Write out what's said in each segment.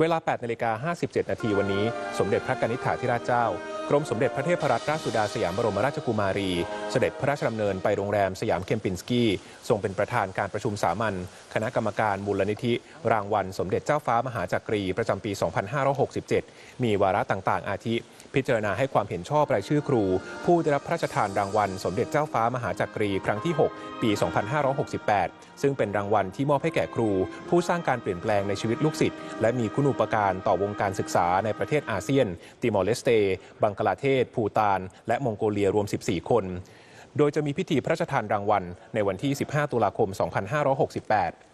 เวลา 8 นาฬิกา 57 นาทีวันนี้ สมเด็จพระกนิษฐาธิราชเจ้า รมสมเด็จพระเทพรัตนราชสุดาสยามบรมราชกุมารี เสด็จพระราชดำเนินไปโรงแรมสยามเคมปินสกี้ ทรงเป็นประธานการประชุมสามัญคณะกรรมการมูลนิธิ รางวัลสมเด็จเจ้าฟ้ามหาจักรีประจำปี 2567 มีวาระต่างๆ อาทิ พิจารณาให้ความเห็นชอบรายชื่อครู ผู้ได้รับพระราชทานรางวัล สมเด็จเจ้าฟ้ามหาจักรีครั้งที่ 6 ปี 2568 ซึ่งเป็นรางวัลที่มอบให้แก่ครู ผู้สร้างการเปลี่ยนแปลงในชีวิตลูกศิษย์และมีคุณูปการต่อวงการศึกษาในประเทศอาเซียน ติมอร์เลสเตบังกลาเทศ ภูตาน และมองโกเลียรวม 14 คน โดยจะมีพิธีพระราชทานรางวัลในวันที่ 15 ตุลาคม 2568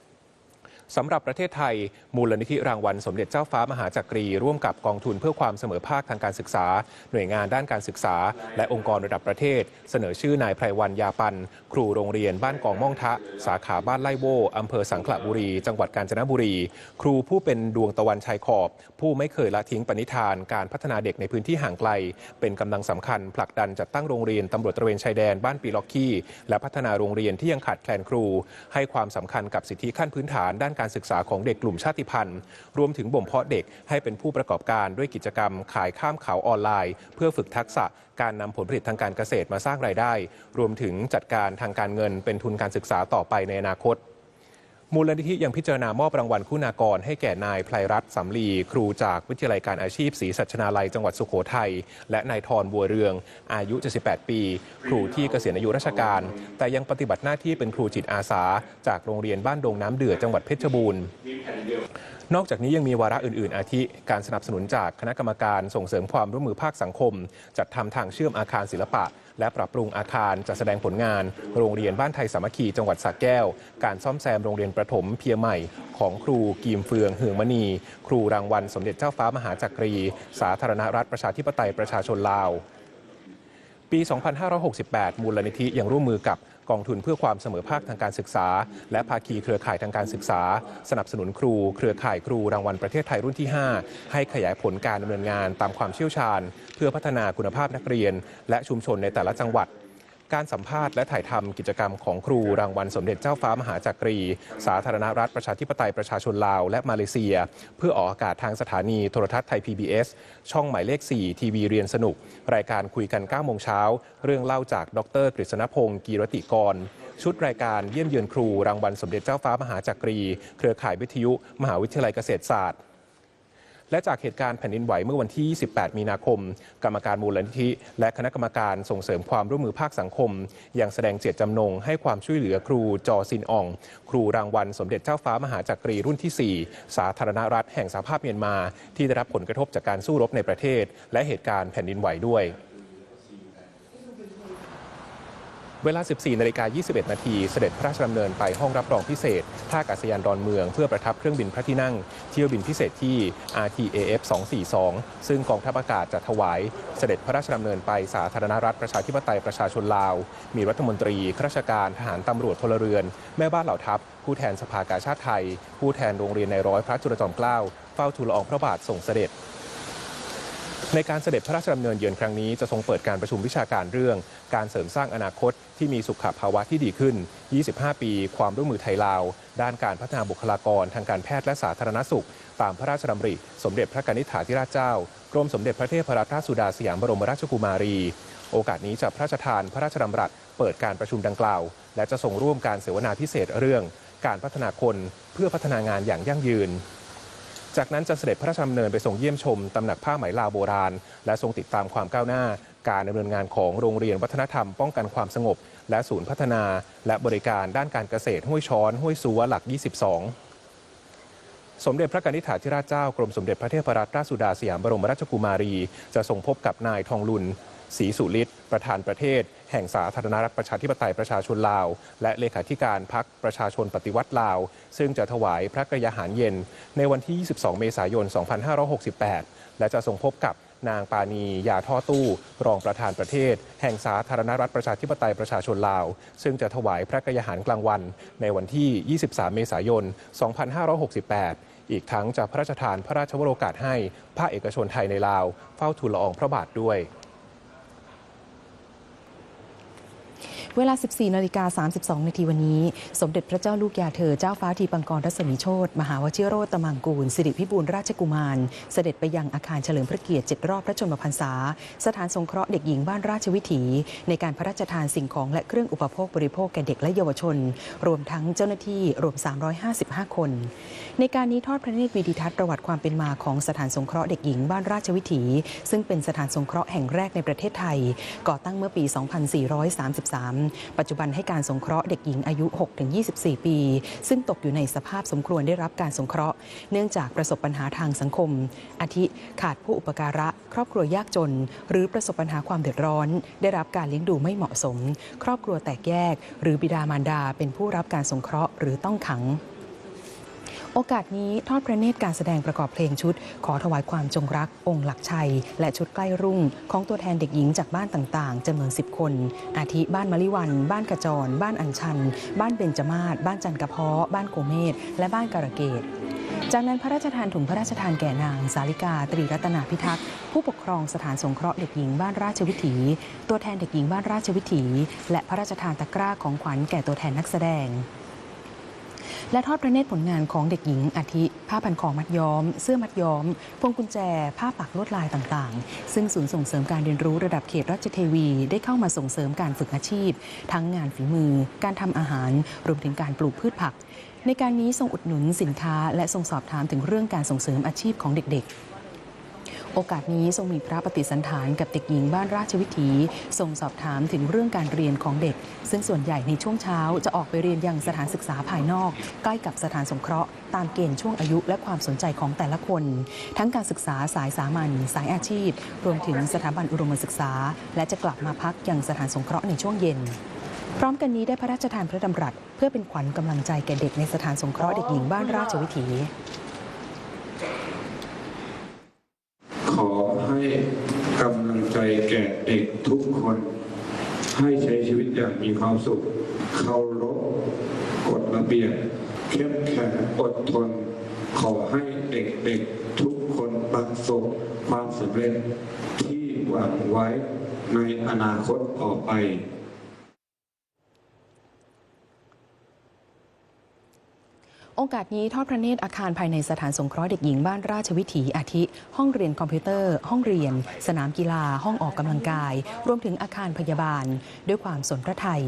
สำหรับประเทศไทย มูลนิธิรางวัลสมเด็จเจ้าฟ้ามหาจักรี ร่วมกับกองทุนเพื่อความเสมอภาคทางการศึกษา หน่วยงานด้านการศึกษา และองค์กรระดับประเทศ เสนอชื่อนายไพรวันยาปัน ครูโรงเรียนบ้านกองม่องทะ สาขาบ้านไล่โวอำเภอสังขละบุรี จังหวัดกาญจนบุรี ครูผู้เป็นดวงตะวันชายขอบ ผู้ไม่เคยละทิ้งปณิธาน การพัฒนาเด็กในพื้นที่ห่างไกล เป็นกำลังสำคัญ ผลักดันจัดตั้งโรงเรียนตำรวจตระเวนชายแดนบ้านปีล็อกกี้ และพัฒนาโรงเรียนที่ยังขาดแคลนครู ให้ความสำคัญกับสิทธิขั้นพื้นฐานด้านการศึกษาของเด็กกลุ่มชาติพันธุ์ รวมถึงบ่มเพาะเด็กให้เป็นผู้ประกอบการด้วยกิจกรรมขายข้ามเขาออนไลน์ เพื่อฝึกทักษะการนำผลผลิตทางการเกษตรมาสร้างรายได้ รวมถึงจัดการทางการเงินเป็นทุนการศึกษาต่อไปในอนาคต มูลนิธิยังพิจารณามอบรางวัลคุณากร ให้แก่นายไพรรัตน์สำลี ครูจากวิทยาลัยการอาชีพศรีสัชนาลัยจังหวัดสุโขทัย และนายทรบัวเรือง อายุ 78 ปี ครูที่เกษียณอายุราชการ แต่ยังปฏิบัติหน้าที่เป็นครูจิตอาสา จากโรงเรียนบ้านดงน้ำเดือดจังหวัดเพชรบูรณ์ นอกจากนี้ยังมีวาระอื่น ๆ อาทิการสนับสนุนจากคณะกรรมการส่งเสริมความร่วมมือภาคสังคม จัดทำทางเชื่อมอาคารศิลปะ และปรับปรุงอาคารจัดแสดงผลงาน โรงเรียนบ้านไทยสามัคคีจังหวัดสระแก้ว การซ่อมแซมโรงเรียนประถมเพียใหม่ของครูกีมเฟืองเหืองมณี ครูรางวัลสมเด็จเจ้าฟ้ามหาจักรี สาธารณรัฐประชาธิปไตยประชาชนลาวปี 2568 มูลนิธิยังร่วมมือกับ กองทุนเพื่อความเสมอภาคทางการศึกษา และภาคีเครือข่ายทางการศึกษา สนับสนุนครู เครือข่ายครูรางวัลประเทศไทยรุ่นที่ 5 ให้ขยายผลการดำเนินงานตามความเชี่ยวชาญ เพื่อพัฒนาคุณภาพนักเรียน และชุมชนในแต่ละจังหวัด การสัมภาษณ์และถ่ายทำกิจกรรมของครูรางวัลสมเด็จเจ้าฟ้ามหาจักรี สาธารณรัฐประชาธิปไตยประชาชนลาว และมาเลเซีย เพื่อออกอากาศทางสถานีโทรทัศน์ไทย PBS ช่องหมายเลข 4 ทีวีเรียนสนุก รายการคุยกัน9โมงเช้า เรื่องเล่าจากดรกฤษณพงศ์กีรติกร ชุดรายการเยี่ยมเยือนครูรางวัลสมเด็จเจ้าฟ้ามหาจักรี เครือข่ายวิทยุ มหาวิทยาลัยเกษตรศาสตร์ และจากเหตุการณ์แผ่นดินไหวเมื่อวันที่ 28 มีนาคม กรรมการมูลนิธิ และคณะกรรมการส่งเสริมความร่วมมือภาคสังคม ยังแสดงเจตจำนงให้ความช่วยเหลือครูจอซินอ่อง ครูรางวัล สมเด็จเจ้าฟ้ามหาจักรีรุ่นที่ 4 สาธารณรัฐแห่งสหภาพเมียนมา ที่ได้รับผลกระทบจากการสู้รบในประเทศ และเหตุการณ์แผ่นดินไหวด้วย เวลา 14นาฬิกา21 นาที เสด็จพระราชดำเนินไปห้องรับรองพิเศษ ท่าอากาศยานดอนเมือง เพื่อประทับเครื่องบินพระที่นั่ง เที่ยวบินพิเศษที่ RTAF 242 ซึ่งกองทัพอากาศจะถวาย เสด็จพระราชดำเนินไปสาธารณรัฐประชาธิปไตยประชาชนลาว มีรัฐมนตรีข้าราชการทหารตำรวจพลเรือน แม่บ้านเหล่าทัพ ผู้แทนสภากาชาติไทย ผู้แทนโรงเรียนในร้อยพระจุลจอมเกล้าเฝ้าทูลละอองพระบาทส่งเสด็จ ในการเสด็จพระราชดำเนินเยือนครั้งนี้จะทรงเปิดการประชุมวิชาการเรื่อง การเสริมสร้างอนาคตที่มีสุขภาวะที่ดีขึ้น 25 ปี ความร่วมมือไทยลาว ด้านการพัฒนาบุคลากรทางการแพทย์และสาธารณสุข ตามพระราชดำริ สมเด็จพระกนิษฐาธิราชเจ้ากรมสมเด็จพระเทพรัตนราชสุดาสยามบรมราชกุมารี โอกาสนี้จะพระราชทานพระราชดำรัสเปิดการประชุมดังกล่าว และจะส่งร่วมการเสวนาพิเศษเรื่อง การพัฒนาคนเพื่อพัฒนางานอย่างยั่งยืน จากนั้นจะเสด็จพระราชดำเนินไปทรงเยี่ยมชมตำหนักผ้าไหมลาวโบราณ และทรงติดตามความก้าวหน้า การดำเนินงานของโรงเรียนวัฒนธรรมป้องกันความสงบ และศูนย์พัฒนา และบริการด้านการเกษตรห้วยช้อน ห้วยซัวหลัก 22สมเด็จพระกนิษฐาธิราชเจ้ากรมสมเด็จพระเทพรัตนราชสุดาสยามบรมราชกุมารี จะทรงพบกับนายทองลุน ศรีสุฤทธิ์ประธานประเทศ แห่งสาธารณรัฐประชาธิปไตยประชาชนลาว และเลขาธิการพักประชาชนปฏิวัติลาว ซึ่งจะถวายพระกรยาหารเย็น ในวันที่ 22 เมษายน 2568 และจะทรงพบกับนางปานียาท่อตู้ รองประธานประเทศ แห่งสาธารณรัฐประชาธิปไตยประชาชนลาว ซึ่งจะถวายพระกรยาหารกลางวัน ในวันที่ 23 เมษายน 2568 อีกทั้งจะพระราชทานพระราชวโรกาสให้ภาคเอกชนไทยในลาว เฝ้าทูลละอองพระบาทด้วย เวลา 14นาฬิกา32 นาทีวันนี้ สมเด็จพระเจ้าลูกยาเธอเจ้าฟ้าทีปังกรรัศมีโชตมหาวชิโรตมังกูล สิริพิบูลราชกุมาร เสด็จไปยังอาคารเฉลิมพระเกียรติ7รอบพระชนมพรรษา สถานสงเคราะห์เด็กหญิงบ้านราชวิถี ในการพระราชทานสิ่งของและเครื่องอุปโภคบริโภคแก่เด็กและเยาวชน รวมทั้งเจ้าหน้าที่รวม 355 คน ในการนี้ทอดพระเนตรวีดิทัศน์ประวัติความเป็นมาของสถานสงเคราะห์เด็กหญิงบ้านราชวิถี ซึ่งเป็นสถานสงเคราะห์แห่งแรกในประเทศไทย ก่อตั้งเมื่อปี 2433ปัจจุบันให้การสงเคราะห์เด็กหญิงอายุ 6-24 ปี ซึ่งตกอยู่ในสภาพสมควรได้รับการสงเคราะห์ เนื่องจากประสบปัญหาทางสังคม อาทิขาดผู้อุปการะ ครอบครัวยากจน หรือประสบปัญหาความเดือดร้อน ได้รับการเลี้ยงดูไม่เหมาะสม ครอบครัวแตกแยก หรือบิดามารดาเป็นผู้รับการสงเคราะห์หรือต้องขัง โอกาสนี้ทอดพระเนตรการแสดงประกอบเพลงชุด ขอถวายความจงรักองค์หลักชัย และชุดใกล้รุ่ง ของตัวแทนเด็กหญิงจากบ้านต่างๆจำนวน 10 คน อาทิบ้านมะลิวัน บ้านกระจร บ้านอัญชัน บ้านเบญจมาศบ้านจันกระเพาะ บ้านโกเมศและบ้านการะเกดจากนั้นพระราชทานถุงพระราชทานแก่นาง สาลิกา ตรีรัตนาพิทักษ์ผู้ปกครองสถานสงเคราะห์เด็กหญิงบ้านราชวิถี ตัวแทนเด็กหญิงบ้านราชวิถี และพระราชทานตะกร้าของขวัญแก่ตัวแทนนักแสดง และทอดพระเนตรผลงานของเด็กหญิงอาทิ ผ้าพันคอมัดย้อม เสื้อมัดย้อม พวงกุญแจ ผ้าปักลวดลายต่างๆ ซึ่งศูนย์ส่งเสริมการเรียนรู้ระดับเขตราชเทวีได้เข้ามาส่งเสริมการฝึกอาชีพ ทั้งงานฝีมือ การทำอาหาร รวมถึงการปลูกพืชผัก ในการนี้ทรงอุดหนุนสินค้า และทรงสอบถามถึงเรื่องการส่งเสริมอาชีพของเด็กๆ โอกาสนี้ทรงมีพระปฏิสันถานกับเด็กหญิงบ้านราชวิถีทรงสอบถามถึงเรื่องการเรียนของเด็ก ซึ่งส่วนใหญ่ในช่วงเช้าจะออกไปเรียนยังสถานศึกษาภายนอก ใกล้กับสถานสงเคราะห์ตามเกณฑ์ช่วงอายุและความสนใจของแต่ละคน ทั้งการศึกษาสายสามัญสายอาชีพ รวมถึงสถาบันอุดมศึกษา และจะกลับมาพักยังสถานสงเคราะห์ในช่วงเย็นพร้อมกันนี้ได้พระราชทานพระดำรัส เพื่อเป็นขวัญกำลังใจแก่เด็กในสถานสงเคราะห์เด็กหญิงบ้านราชวิถี ขอให้กำลังใจแก่เด็กทุกคน ให้ใช้ชีวิตอย่าง มีความสุข เคารพกฎระเบียบเข้มแข็งอดทน ขอให้เด็กๆทุกคนประสบความสำเร็จที่หวังไว้ในอนาคตต่อไป โอกาสนี้ทอดพระเนตรอาคารภายในสถานสงเคราะห์เด็กหญิงบ้านราชวิถีอาทิ ห้องเรียนคอมพิวเตอร์ ห้องเรียน สนามกีฬา ห้องออกกำลังกาย รวมถึงอาคารพยาบาล ด้วยความสนพระไทย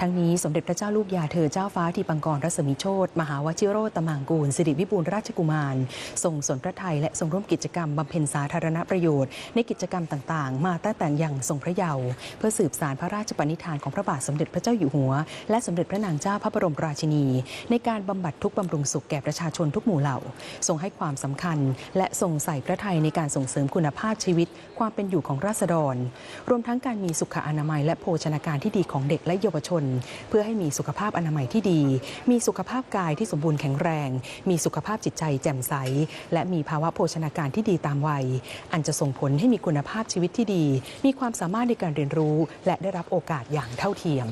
ทั้งนี้สมเด็จพระเจ้าลูกยาเธอเจ้าฟ้าทีปังกรรัศมีโชตมหาวชิโรตมังกูลสิริวิบูลราชกุมารทรงสนพระไทยและทรงร่วมกิจกรรมบำเพ็ญสาธารณประโยชน์ในกิจกรรมต่างๆ มาตั้งแต่ยังทรงพระเยาว์เพื่อสืบสารพระราชปณิธานของพระบาทสมเด็จพระเจ้าอยู่หัว และสมเด็จพระนางเจ้าพระบรมราชินี ในการบำบัดทุกบำรุงสุขแก่ประชาชนทุกหมู่เหล่า ทรงให้ความสำคัญ และทรงใส่พระไทยในการส่งเสริมคุณภาพชีวิต ความเป็นอยู่ของราษฎร รวมทั้งการมีสุขอนามัย และโภชนาการที่ดีของเด็กและเยาวชน เพื่อให้มีสุขภาพอนามัยที่ดี มีสุขภาพกายที่สมบูรณ์แข็งแรง มีสุขภาพจิตใจแจ่มใส และมีภาวะโภชนาการที่ดีตามวัย อันจะส่งผลให้มีคุณภาพชีวิตที่ดี มีความสามารถในการเรียนรู้ และได้รับโอกาสอย่างเท่าเทียม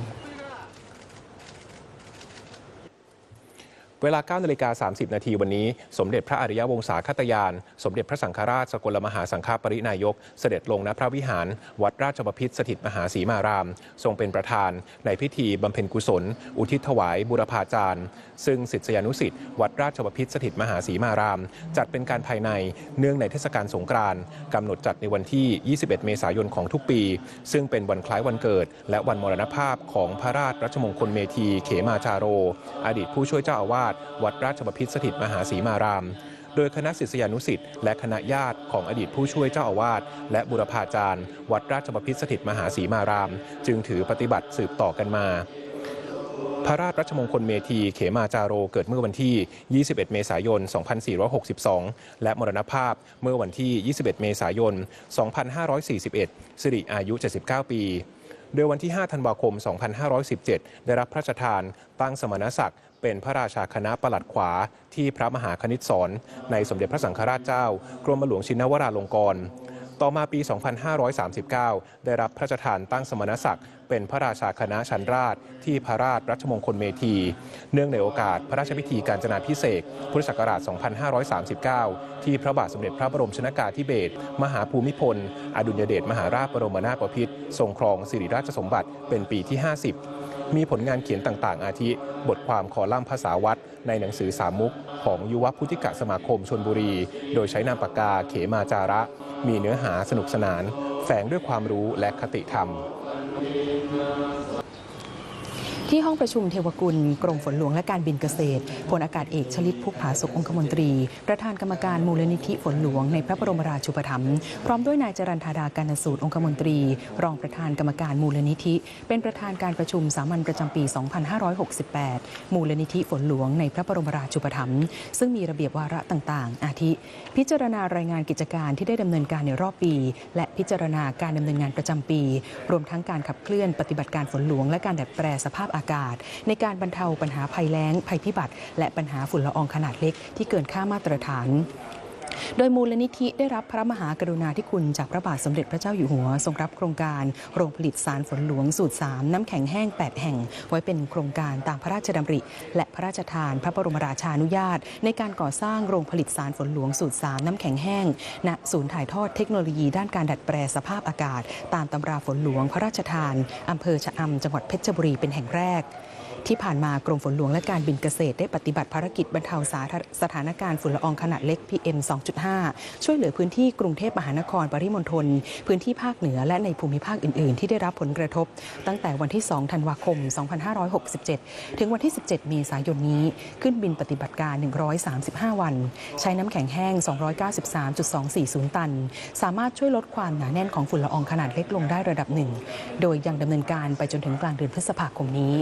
เวลา9นาฬิกา30 นาทีวันนี้ สมเด็จพระอริยวงศาคตยาน สมเด็จพระสังฆราชสกลมหาสังฆปรินายก เสด็จลงณพระวิหาร วัดราชบพิตรสถิตมหาสีมาราม ทรงเป็นประธาน ในพิธีบำเพ็ญกุศล อุทิศถวายบุรพาจารย์ ซึ่งศิษยานุสิษย์วัดราชบพิตรสถิตมหาสีมาราม จัดเป็นการภายในเนื่องในเทศกาลสงกรานต์กำหนดจัดในวันที่ 21 เมษายนของทุกปี ซึ่งเป็นวันคล้ายวันเกิด และวันมรณภาพของพระราชรัชมงคลเมธีเขมาจาโร อดีตผู้ช่วยเจ้าอาวาสวัดราชบพิตรสถิตมหาสีมาราม โดยคณะศิษยานุสิ์และคณะญาติของอดีตผู้ช่วยเจ้าอาวาสและบุรพาจารย์ วัดราชบพิตรสถิตมหาสีมาราม จึงถือปฏิบัติสืบต่อกันมาพระราชรัชมงคลเมธีเขมาจาโรเกิดเมื่อวันที่ 21 เมษายน 2462 และมรณภาพเมื่อวันที่ 21 เมษายน 2541 สิริอายุ 79 ปี โดยวันที่ 5 ธันวาคม 2517 ได้รับพระราชทานตั้งสมณศักดิ์ เป็นพระราชาคณะประหลัดขวาที่พระมหาคณิตศรในสมเด็จพระสังฆราชเจ้ากรมหลวงชินวราลงกรณ์ต่อมาปี 2539 ได้รับพระราชทานตั้งสมณศักดิ์เป็นพระราชาคณะชั้นราช ที่พระราชรัชมงคลเมธี เนื่องในโอกาสพระราชพิธีการจนาพิเศษพุทธศักราช 2539 ที่พระบาทสมเด็จพระบรมชนากาธิเบศรมหาภูมิพล อดุลยเดชมหาราชบรมนาถบพิตรทรงครองสิริราชสมบัติเป็นปีที่ 50 มีผลงานเขียนต่างๆ อาทิ บทความคอลัมน์ภาษาวัดในหนังสือสามมุก ของยุวพุทธิกสมาคมชนบุรี โดยใช้นามปากกาเขมาจาระ มีเนื้อหาสนุกสนาน แฝงด้วยความรู้และคติธรรม ที่ห้องประชุมเทวกุล กรมฝนหลวงและการบินเกษตรพลอากาศเอกชลิตพุกผาสุของคมนตรี ประธานกรรมการมูลนิธิฝนหลวงในพระบรมราชูปถัมภ์พร้อมด้วยนายจรันธาดาการสูตรองคมนตรี รองประธานกรรมการมูลนิธิ เป็นประธานการประชุมสามัญประจำปี 2568 มูลนิธิฝนหลวงในพระบรมราชูปถัมภ์ซึ่งมีระเบียบวาระต่างๆ อาทิ พิจารณารายงานกิจการที่ได้ดำเนินการในรอบปี และพิจารณาการดำเนินงานประจำปี รวมทั้งการขับเคลื่อนปฏิบัติการฝนหลวงและการดัดแปรสภาพอากาศในการบรรเทาปัญหาภัยแล้ง ภัยพิบัติ และปัญหาฝุ่นละอองขนาดเล็กที่เกินค่ามาตรฐาน โดยมูลนิธิได้รับพระมหากรุณาธิคุณจากพระบาทสมเด็จพระเจ้าอยู่หัว ทรงรับโครงการโรงผลิตสารฝนหลวงสูตร 3 น้ำแข็งแห้ง 8 แห่ง ไว้เป็นโครงการตามพระราชดำริ และพระราชทานพระบรมราชานุญาต ในการก่อสร้างโรงผลิตสารฝนหลวงสูตร 3 น้ำแข็งแห้ง ณ ศูนย์ถ่ายทอดเทคโนโลยีด้านการดัดแปรสภาพอากาศ ตามตำราฝนหลวงพระราชทานอำเภอชะอำจังหวัดเพชรบุรีเป็นแห่งแรก ที่ผ่านมากรมฝนหลวงและการบินเกษตรได้ปฏิบัติภารกิจบรรเทาสาสถานการณ์ฝุ่นละอองขนาดเล็ก PM 2.5 ช่วยเหลือพื้นที่กรุงเทพมหานครปริมณฑลพื้นที่ภาคเหนือและในภูมิภาคอื่น ๆ ที่ได้รับผลกระทบ ตั้งแต่วันที่ 2 ธันวาคม 2567 ถึงวันที่ 17 เมษายนนี้ ขึ้นบินปฏิบัติการ 135 วัน ใช้น้ำแข็งแห้ง 293.240 ตัน สามารถช่วยลดความหนาแน่นของฝุ่นละอองขนาดเล็กลงได้ระดับหนึ่งโดยยังดำเนินการไปจนถึงกลางเดือนพฤษภาคมนี้